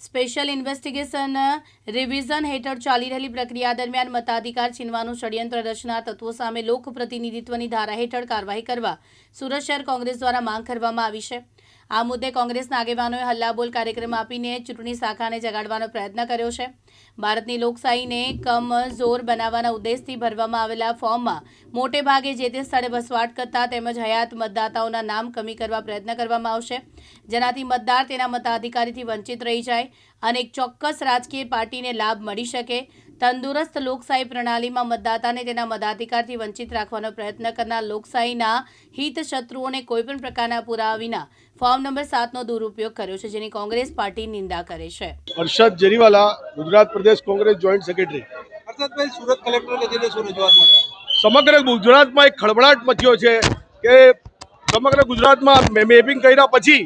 Special investigation revision હેઠળ ચાલી રહેલી પ્રક્રિયા દરમિયાન મતાધિકાર છીનવાનું ષડયંત્ર રચનાર તત્વો સામે લોકપ્રતિનિધિત્વની ધારા હેઠળ કાર્યવાહી કરવા સુરત શહેર કોંગ્રેસ દ્વારા માંગ કરવામાં આવી છે. આ મુદ્દે કોંગ્રેસના આગેવાનોએ હલ્લાબોલ કાર્યક્રમ આપીને ચૂંટણી શાખાને જગાડવાનો પ્રયત્ન કર્યો છે. ભારતની લોકશાહીને કમજોર બનાવવાના ઉદ્દેશથી ભરવામાં આવેલા ફોર્મમાં મોટે ભાગે જે તે સ્થળે વસવાટ કરતા તેમજ હયાત મતદાતાઓના નામ કમી કરવા પ્રયત્ન કરવામાં આવશે. જેનાથી મતદાર તેના મતાધિકારીથી વંચિત રહી જાય અને એક ચોક્કસ રાજકીય પાર્ટીને લાભ મળી શકે. તંદુરસ્ત લોકશાહી પ્રણાલીમાં મતદાતાને તેના મતાધિકારથી વંચિત રાખવાનો પ્રયત્ન કરનાર લોકશાહીના હિત શત્રુઓને કોઈપણ પ્રકારના પુરાવા વિના ફોર્મ નંબર સાતનો દુરુપયોગ કર્યો છે જેની કોંગ્રેસ પાર્ટી નિંદા કરે છે. હર્ષદ જરીવાલા ગુજરાત પ્રદેશ કોંગ્રેસ જોઈન્ટ સેક્રેટરી. હર્ષદભાઈ સુરત કલેક્ટરને જઈને શું રજૂઆત સમગ્ર ગુજરાતમાં એક ખળભળાટ મચ્યો છે કે સમગ્ર ગુજરાતમાં મે- મેપિંગ કર્યા પછી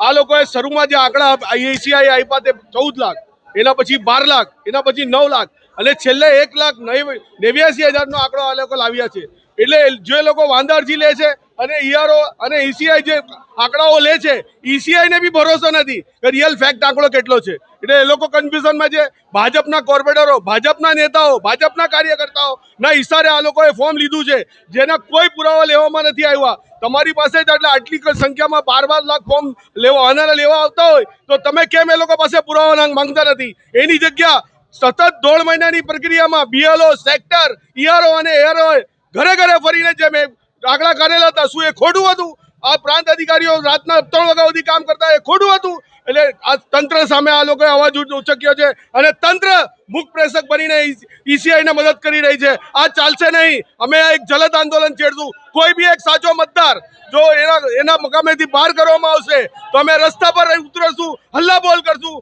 આ લોકોએ શરૂમાં જે આંકડા આઈસીઆઈ આપ્યા તે ચૌદ લાખ એના પછી બાર લાખ એના પછી નવ લાખ અને છેલ્લે એક લાખ નેવ- નેવ્યાસી હજારનો આંકડો આ લોકો લાવ્યા છે. એટલે જે લોકો વાંદા અરજી લે છે અને ઈઆરઓ અને ઈસીઆઈ જે આંકડાઓ લે છે, ઈસીઆઈને બી ભરોસો નથી કે રિયલ ફેક્ટ આંકડો કેટલો છે. એટલે એ લોકો કન્ફ્યુઝનમાં છે, ભાજપના કોર્પોરેટરો, ભાજપના નેતાઓ, ભાજપના કાર્યકર્તાઓ, ના ઈશારે આ લોકોએ ફોર્મ લીધું છે. જેના કોઈ પુરાવા લેવામાં નથી આવ્યા. તમારી પાસે જ એટલે આટલી સંખ્યામાં બાર બાર લાખ ફોર્મ લેવા આના લેવા આવતા હોય, તો તમે કેમ એ લોકો પાસે પુરાવા માંગતા નથી? એની જગ્યા સતત દોઢ મહિનાની પ્રક્રિયામાં બીએલઓ સેક્ટર ઈઆરઓ અને એઆરઓ ઘરે ઘરે ફરીને જે મેં આંકડા કરેલા હતા, શું એ ખોટું હતું? આ પ્રાંત અધિકારીઓ રાતના ત્રણ વાગ્યા સુધી કામ કરતા એ ખોટું હતું? એટલે આ તંત્ર સામે આ લોકોએ અવાજ ઉચક્યો છે અને તંત્ર મુખ પ્રેષક બનીને ઈસીઆઈ ને મદદ કરી રહી છે. આ ચાલશે નહીં. અમે એક જલદ આંદોલન છેડશું. કોઈ બી એક સાચો મતદાર જો એના એના મકામેથી બહાર કરવામાં આવશે, તો અમે રસ્તા પર ઉતરશું હલ્લાબોલ કરશું.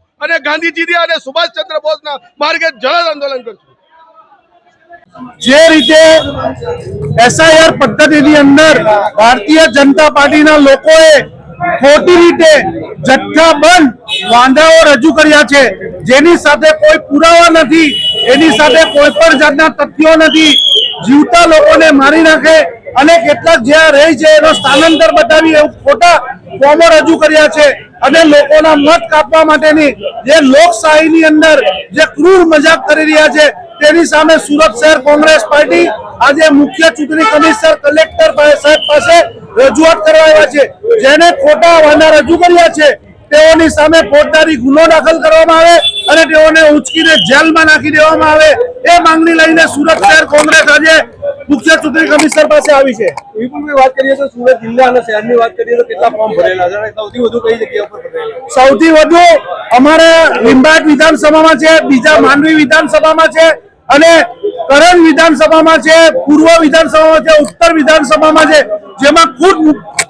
ગાંધીજી અને સુભાષચંદ્ર બોઝના માર્ગે જલદ આંદોલન કરશું. જે રીતે એસઆઈઆર પદ્ધતિની અંદર ભારતીય જનતા પાર્ટીના લોકોએ ખોટી રીતે જથ્થાબંધ વાંધાઓ રજૂ કર્યા છે, જેની સાથે કોઈ પુરાવા નથી, એની સાથે કોઈ પણ જાતના તથ્યો નથી જીવતા લોકોને મારી નાખે અને કેટલાક જ્યાં રહે છે એનો સ્થાનાંતર બતાવી એવું ખોટા ફોર્મો રજૂ કર્યા છે અને લોકોના મત કાપવા માટેની જે લોકશાહીની અંદર જે ક્રૂર મજાક કરી રહ્યા છે, તેની સામે સુરત શહેર કોંગ્રેસ પાર્ટી આજે મુખ્ય ચૂંટણી કમિશનર કલેક્ટર સાહેબ પાસે રજૂઆત કરવા આવ્યા છે. જેને ખોટા વાંધા રજૂ કર્યા છે, તેઓની સામે ફોજદારી ગુનો દાખલ કરવામાં આવે અને તેઓને ઉચકીને જેલમાં નાખી દેવામાં આવે એ માંગણી લઈને સુરત શહેર કોંગ્રેસ આજે મુખ્ય ચૂંટણી કમિશનર પાસે આવી છે. વિપુલભાઈ વાત કરીએ તો સુરત જિલ્લા અને શહેરની વાત કરીએ તો કેટલા ફોર્મ ભરેલા છે? સૌથી વધુ કઈ જગ્યા પર ભરેલા સૌથી વધુ અમારે લીંબાયત વિધાનસભામાં છે બીજા માંડવી વિધાનસભામાં છે અને કરણ વિધાનસભામાં છે પૂર્વ વિધાનસભામાં છે ઉત્તર વિધાનસભામાં છે જેમાં ખૂબ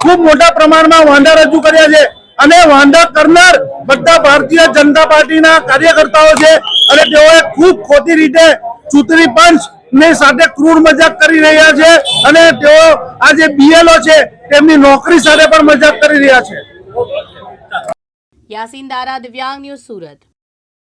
ખૂબ મોટા પ્રમાણમાં વાંધા રજૂ કર્યા છે. અને વાંધા કરનાર બધા ભારતીય જનતા પાર્ટીના કાર્યકર્તાઓ છે અને તેઓએ ખૂબ ખોટી રીતે ચૂંટણી પંચની સાથે ક્રૂર મજાક કરી રહ્યા છે અને તેઓ આ જે બીએલઓ છે તેમની નોકરી સાથે પણ મજાક કરી રહ્યા છે. યાસીન દારા દિવ્યાંગ ન્યૂઝ સુરત.